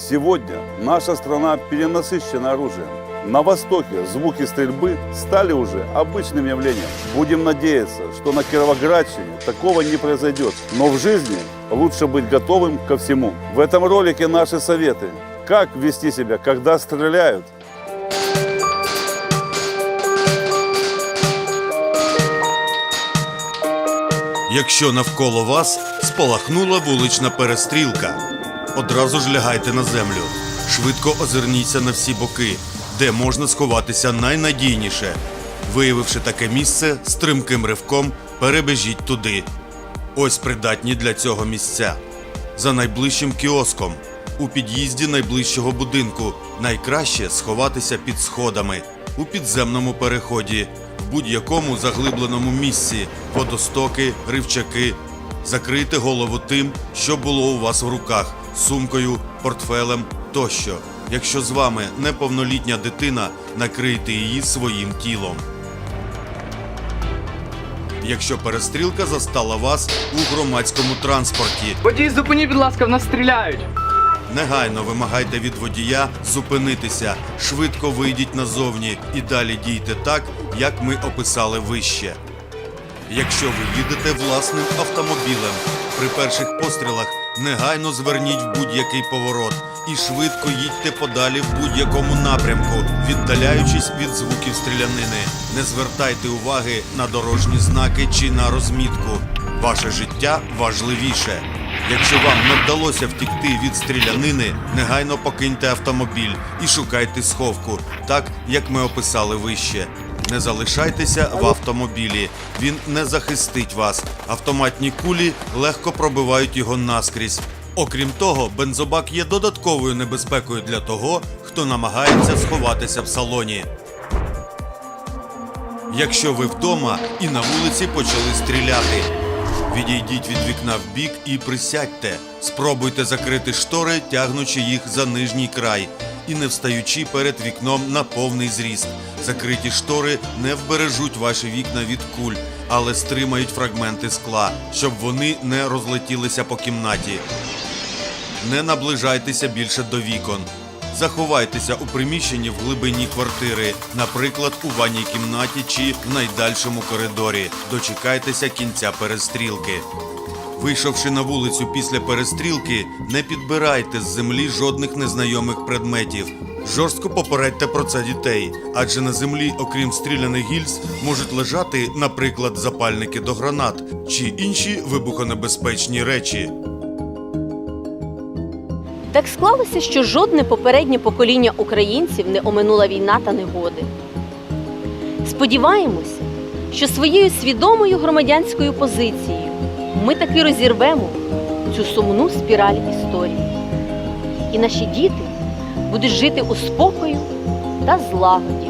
Сегодня наша страна перенасыщена оружием. На Востоке звуки стрельбы стали уже обычным явлением. Будем надеяться, что на Кировоградщине такого не произойдет. Но в жизни лучше быть готовым ко всему. В этом ролике наши советы. Как вести себя, когда стреляют, Якщо навколо вас спалахнула вулична перестрілка, одразу ж лягайте на землю. Швидко озирніться на всі боки, де можна сховатися найнадійніше. Виявивши таке місце, стрімким ривком перебіжіть туди. Ось придатні для цього місця. За найближчим кіоском, у під'їзді найближчого будинку. Найкраще сховатися під сходами, у підземному переході, в будь-якому заглибленому місці, водостоки, ривчаки. Закрийте голову тим, що було у вас в руках, сумкою, портфелем тощо. Якщо з вами неповнолітня дитина, накрийте її своїм тілом. Якщо перестрілка застала вас у громадському транспорті, Водій, зупиніть, будь ласка, в нас стріляють. Негайно вимагайте від водія зупинитися, швидко вийдіть назовні і далі дійте так, як ми описали вище. Якщо ви їдете власним автомобілем, при перших пострілах негайно зверніть в будь-який поворот і швидко їдьте подалі в будь-якому напрямку, віддаляючись від звуків стрілянини. Не звертайте уваги на дорожні знаки чи на розмітку. Ваше життя важливіше. Якщо вам не вдалося втікти від стрілянини, негайно покиньте автомобіль і шукайте сховку, так як ми описали вище. Не залишайтеся в автомобілі, він не захистить вас. Автоматні кулі легко пробивають його наскрізь. Окрім того, бензобак є додатковою небезпекою для того, хто намагається сховатися в салоні. Якщо ви вдома і на вулиці почали стріляти, відійдіть від вікна в бік і присядьте. Спробуйте закрити штори, тягнучи їх за нижній край, і не встаючи перед вікном на повний зріст. Закриті штори не вбережуть ваші вікна від куль, але стримають фрагменти скла, щоб вони не розлетілися по кімнаті. Не наближайтеся більше до вікон. Заховайтеся у приміщенні в глибині квартири, наприклад, у ванній кімнаті чи в найдальшому коридорі. Дочекайтеся кінця перестрілки. Вийшовши на вулицю після перестрілки, не підбирайте з землі жодних незнайомих предметів. Жорстко попередьте про це дітей, адже на землі, окрім стріляних гільз, можуть лежати, наприклад, запальники до гранат чи інші вибухонебезпечні речі. Так склалося, що жодне попереднє покоління українців не оминула війна та негоди. Сподіваємося, що своєю свідомою громадянською позицією ми таки розірвемо цю сумну спіраль історії. І наші діти будуть жити у спокою та злагоді.